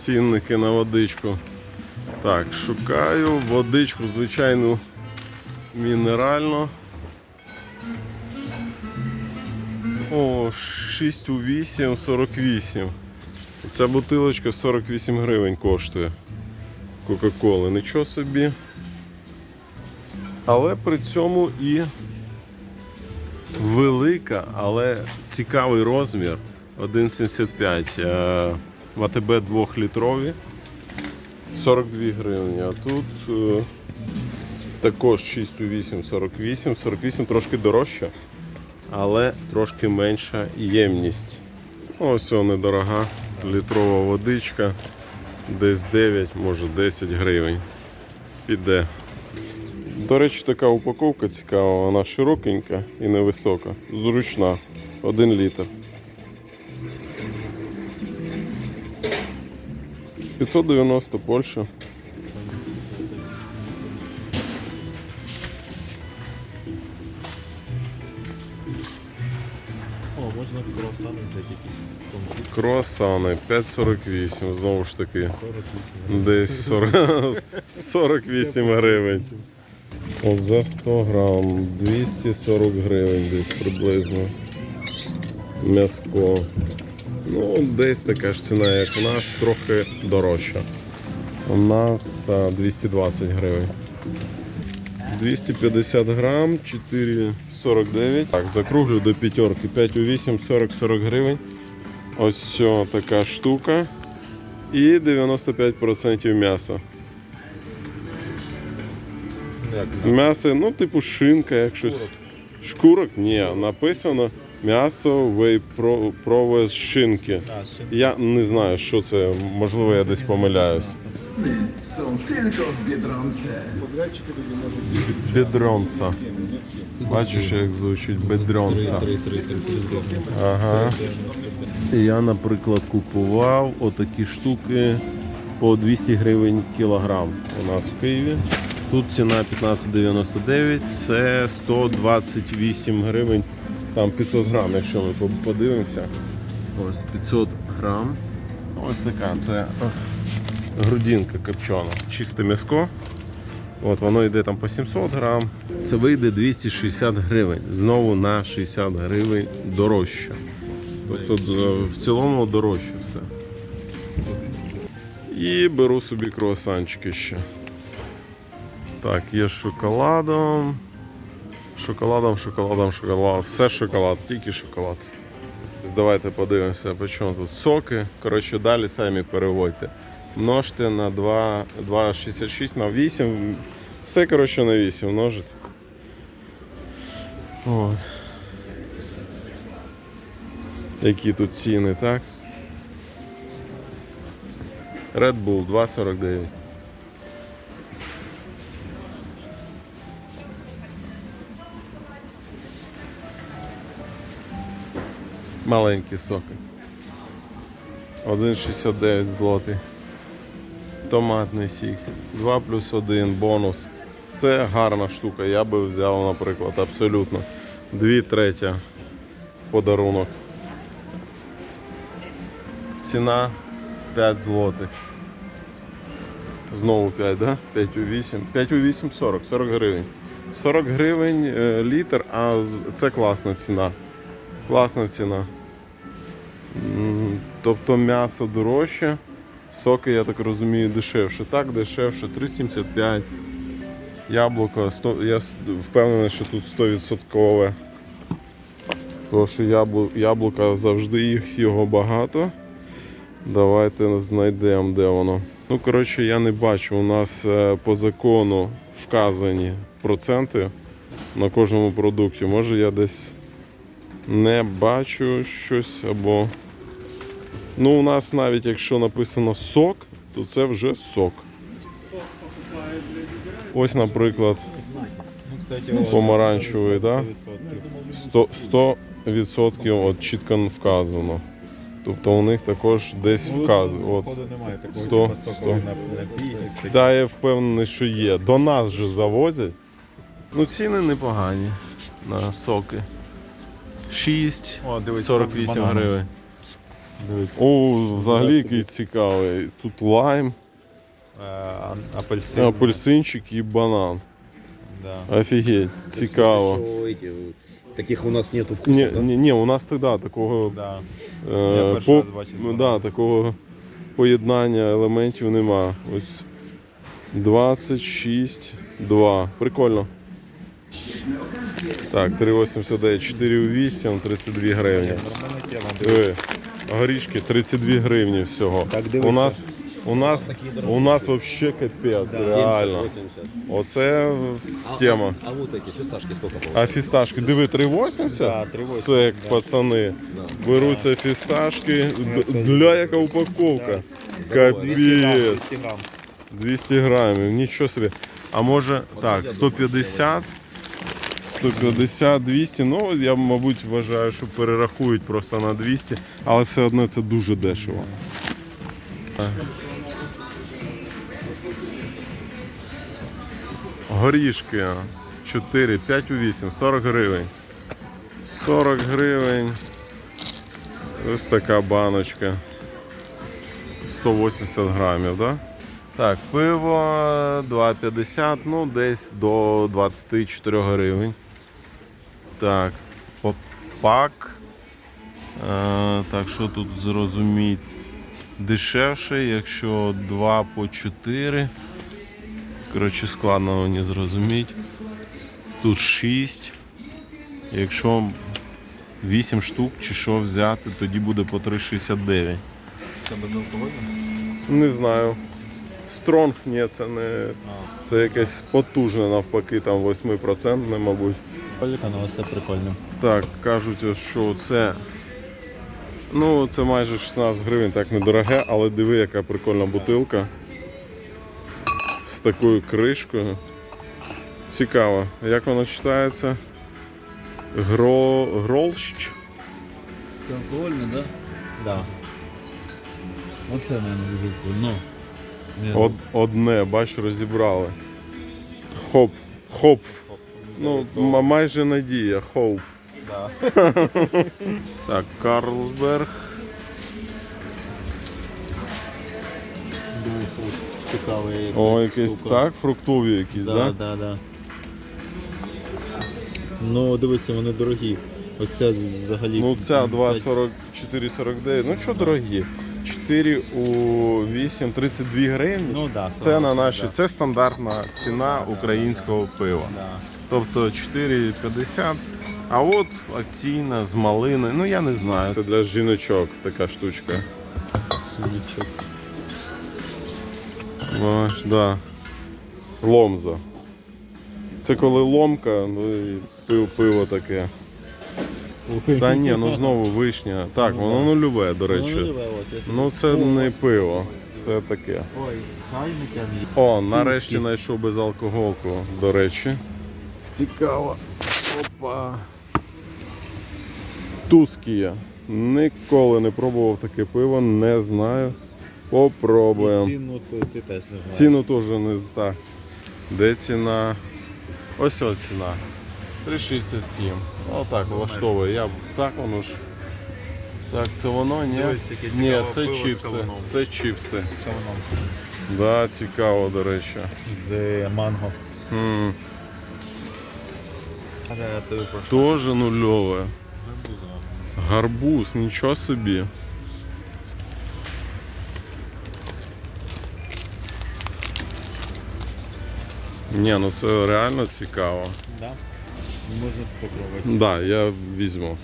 цінники на водичку. Так, шукаю водичку, звичайну мінеральну. О, 6 у 8, 48. Ця бутилочка 48 гривень коштує. Кока-коли. Нічого собі. Але при цьому і велика, але цікавий розмір 1,75. В АТБ 2-літрові 42 гривні. А тут е, також 6,8, 48. 48 трошки дорожче, але трошки менша ємність. Ось о, недорога літрова водичка. Десь 9, може 10 гривень. Піде. До речі, така упаковка цікава, вона широкенька і невисока, зручна. Один літр. 590 Польща. О, можна круасани взяти якісь. Круасани 5,48, знову ж таки. 48. Десь 40, 48 гривень. От за 100 грам 240 гривень десь приблизно. М'яско. Ну, десь така ж ціна, як у нас, трохи дорожча. У нас 220 гривень. 250 грам, 4,49. Так, закруглю до п'ятерки. 5 у 8, 40-40 гривень. Ось все, така штука. І 95% м'яса. М'ясо, ну, типу шинка, як щось. Шкурок? Ні, написано м'ясо вейпрове з шинки. Я не знаю, що це, можливо, я десь помиляюсь. Są tylko w Biedronce. Бедронца. Бачиш, як звучить бедронца. 3-3. Ага. Я, наприклад, купував отакі штуки по 200 гривень кілограм у нас в Києві. Тут ціна 15,99, це 128 гривень, там 500 грам, якщо ми подивимося. Ось 500 грам. Ось така, це е, грудинка копчена, чисте м'яско. От воно йде там по 700 грам. Це вийде 260 гривень. Знову на 60 гривень дорожче. Тобто в цілому дорожче все. І беру собі круасанчики ще. Так, є з шоколадом. Шоколадом, шоколадом, шоколадом. Все шоколад, тільки шоколад. Давайте подивимося, по чому тут соки. Коротше, далі самі переводьте. Множте на 2,66 на 8. Все, коротше, на 8 множите. От. Які тут ціни, так? Red Bull 2,49. Маленькі соки. 1,69 злотий. Томатний сік. 2 плюс 1 бонус. Це гарна штука. Я би взяв, наприклад, абсолютно. 2 третя подарунок. Ціна 5 злотих. Знову 5, да? 5 у 8. 5 у 8 40, 40 гривень. 40 гривень е, літр, а це класна ціна. Класна ціна. Тобто м'ясо дорожче, соки, я так розумію, дешевше. Так, дешевше, 3,75. Яблуко, 100, я впевнений, що тут 100%. Тому що яблу, яблука завжди їх його багато. Давайте знайдемо, де воно. Ну, коротше, я не бачу. У нас е, по закону вказані проценти на кожному продукті. Може я десь не бачу щось або. Ну, у нас навіть якщо написано сок, то це вже сок. Ось, наприклад, Ну, о, помаранчевий, да? 100%. 100%, 100% от чітко вказано. Тобто у них також десь Ну, вказує. От. Немає такого 100, типу, 100. нап- напій, такий. Та я впевнений, що є. До нас же завозять. Ну, ціни непогані на соки. 6, О, дивись, 48 бананом. гривень. Дивись. О, взагалі який цікавий. Тут лайм, Е, Апельсин. апельсинчик і банан. Да. Офігеть, цікаво. Что эти, таких у нас нету вкуса, Ні, да? ні, ні, у нас тоді такого, Да. е, Я перший по- раз бачив ну, да, такого поєднання елементів нема. Ось 26, 2. Прикольно. Так, 3,89, 4,8, 32 гривні. Диви, горішки 32 гривні всього. Так, дивися. у нас, у нас, у нас взагалі капець, 70, реально. 80. Оце тема. А, а вот эти фисташки сколько А фісташки, диви, 3,80? Да, 3,80, Це як пацани. Беруться фісташки. Д- Для яка упаковка? 200 Капець. 200 200 грамів, нічого собі. А може, так, 150, 150, 200. Ну, я, мабуть, вважаю, що перерахують просто на 200, але все одно це дуже дешево. Горішки 4, 5 у 8, 40 гривень. 40 гривень. Ось така баночка. 180 грамів, да? Так, пиво 2,50, ну десь до 24 гривень. Так, по- пак. Е, так, що тут зрозуміть? Дешевше, якщо 2 по 4. Коротше, складно мені зрозуміти. Тут 6. Якщо 8 штук чи що взяти, тоді буде по 3,69. Це безалкогольне? Не знаю. Стронг, ні, це не. Це якесь потужне навпаки, там 8%, мабуть. Ну, це прикольно. Так, кажуть, що це. Ну, це майже 16 гривень, так недороге, але диви, яка прикольна бутилка. З такою кришкою. Цікаво. Як воно читається? Гро... Гролщ? Це алкогольне, да? Да. Оце, мабуть, прикольно. Од, одне, бач, розібрали. Хоп. Хоп. Ну, м- майже надія. Хоп. Да. Так, Карлсберг. Дивись, ось цікавий. О, якийсь штука. так, фруктові якісь, Да, да? да, да. Ну, дивися, вони дорогі. Ось це взагалі. Ну ця м, 2,44,49. Ну що дорогі? 4 у 8, 32 гривні. Ну да. Це на да. це стандартна ціна українського пива. Да. Тобто 4,50. А от акційна з малини. Ну я не знаю. Це для жіночок така штучка. Нічого. Ось, да. Ломза. Це коли ломка, ну і пиво, пиво таке. Та ні, ну знову вишня. Так, воно нульове, до Ну, речі. Ну це не пиво, це таке. О, нарешті знайшов безалкоголку, до речі. Цікаво. Опа. Тускія. Ніколи не пробував таке пиво, не знаю. Попробуємо. Ціну ти, ти теж не знаєш. Ціну теж не так. Де ціна? Ось ось ціна. 3,67. Отак влаштовує. Я так воно ж. Так, це воно, ні? Дивись, яке Ні, цікаве це пиво з чіпси. кавуном. Це чіпси. Це воно. Да, цікаво, до речі. З манго. М, Тоже нульове. Гарбуз, нічого собі. Ні, ну це реально цікаво. Да? Можна попробувати. Да, я візьму.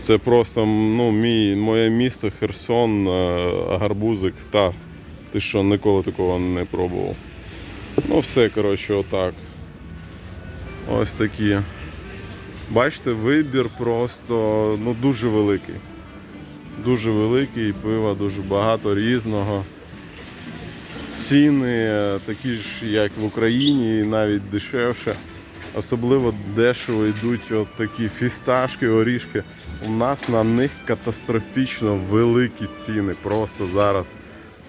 Це просто ну, мій, моє місто Херсон, е, гарбузик. Та, ти що, ніколи такого не пробував. Ну, все, коротше, отак. Ось такі. Бачите, вибір просто ну, дуже великий. Дуже великий, пива дуже багато різного. Ціни такі ж, як в Україні, і навіть дешевше. Особливо дешево йдуть от такі фісташки, орішки. У нас на них катастрофічно великі ціни просто зараз.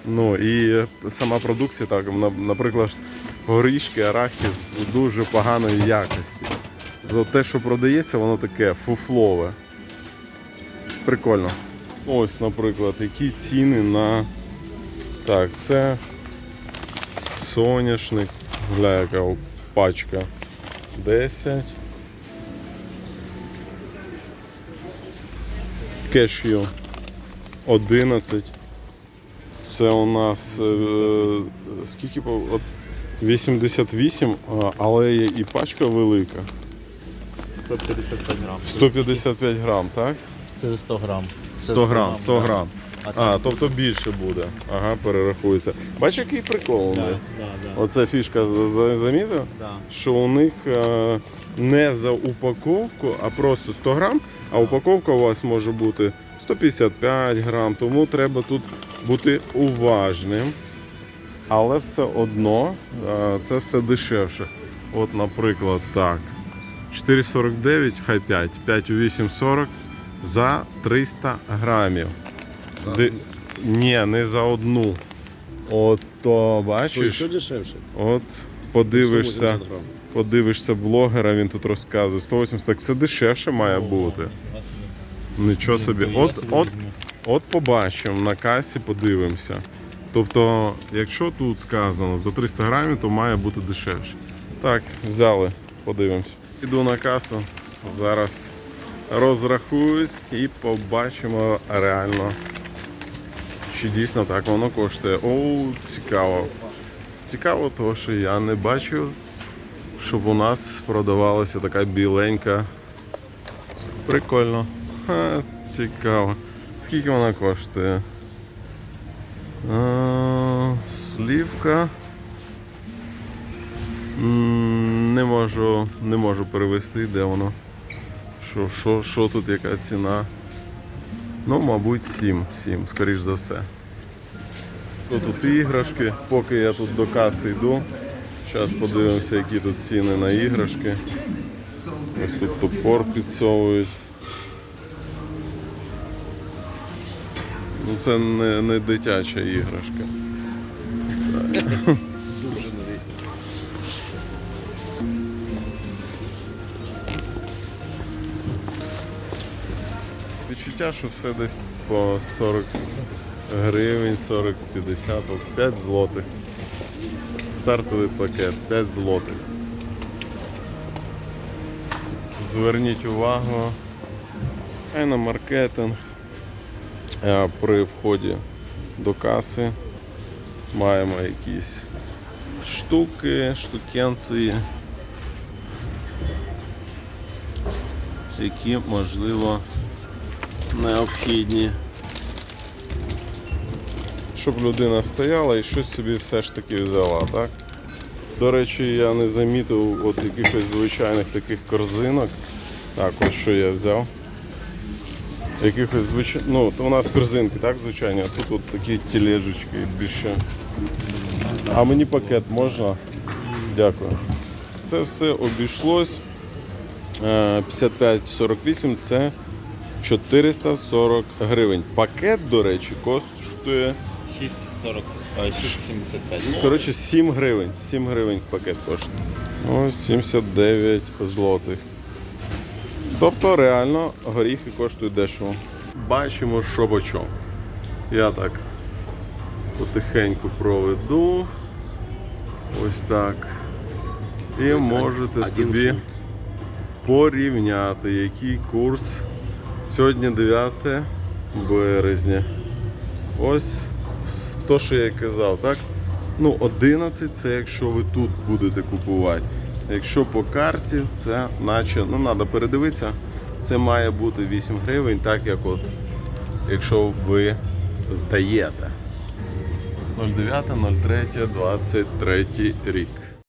Ну і сама продукція, так, наприклад, горішки, арахіс дуже поганої якості. То Те, що продається, воно таке фуфлове. Прикольно. Ось, наприклад, які ціни на. Так, це соняшник. Гля, яка пачка. 10. Кешю 11. Це у нас е, скільки по- от 88, але є і пачка велика. 155 грам. 155 грам, так? Це за 100 грам. 100 грам, 100 грам. А тобто більше буде. Ага, перерахується. Бачиш, який прикол у Да, них? да, да. Оце фішка за- за- замітив? Да. Що у них е, не за упаковку, а просто 100 грам, а упаковка у вас може бути 155 грам, тому треба тут бути уважним. Але все одно е, це все дешевше. От, наприклад, так. 4,49, хай 5, 5 у 8,40 за 300 грамів. Ди- Ні, не за одну. От то бачиш, Що дешевше? от подивишся, подивишся блогера, він тут розказує. 180, так це дешевше має бути. Нічого собі. От, от, от побачимо на касі, подивимося. Тобто, якщо тут сказано за 300 грамів, то має бути дешевше. Так, взяли, подивимося. Іду на касу. Зараз розрахуюсь і побачимо реально, чи дійсно так воно коштує. О, цікаво. Цікаво, тому що я не бачу, щоб у нас продавалася така біленька. Прикольно. Ха, цікаво. Скільки вона коштує? Слівка. Не можу, не можу перевести, де воно. Що, що, що тут, яка ціна? Ну, мабуть, 7, 7, скоріш за все. Тут, тут іграшки, поки я тут до каси йду. Зараз подивимося, які тут ціни на іграшки. Ось тут топор підсовують. Ну це не, не дитяча іграшка. Відчуття, що все десь по 40 гривень, 40-50, 5 злотих. Стартовий пакет 5 злотих. Зверніть увагу, а на маркетинг при вході до каси маємо якісь штуки, штукенції, які можливо необхідні. Щоб людина стояла і щось собі все ж таки взяла, так? До речі, я не замітив от якихось звичайних таких корзинок. Так, ось що я взяв. Якихось звичай... Ну, то у нас корзинки, так, звичайні, а тут от такі тележечки більше. А мені пакет можна? Дякую. Це все обійшлось. Е, 55-48 це 440 гривень. Пакет, до речі, коштує 6,75. Коротше, 7 гривень. 7 гривень пакет коштує. Ось 79 злотих. Тобто реально горіхи коштують дешево. Бачимо, що по чому. Я так потихеньку проведу. Ось так. І можете один собі фунт. порівняти, який курс сьогодні 9 березня. Ось то, що я казав, так? Ну, 11 це якщо ви тут будете купувати. Якщо по карті, це наче, ну треба передивитися, це має бути 8 гривень, так як от, якщо ви здаєте. 09.03.23 рік.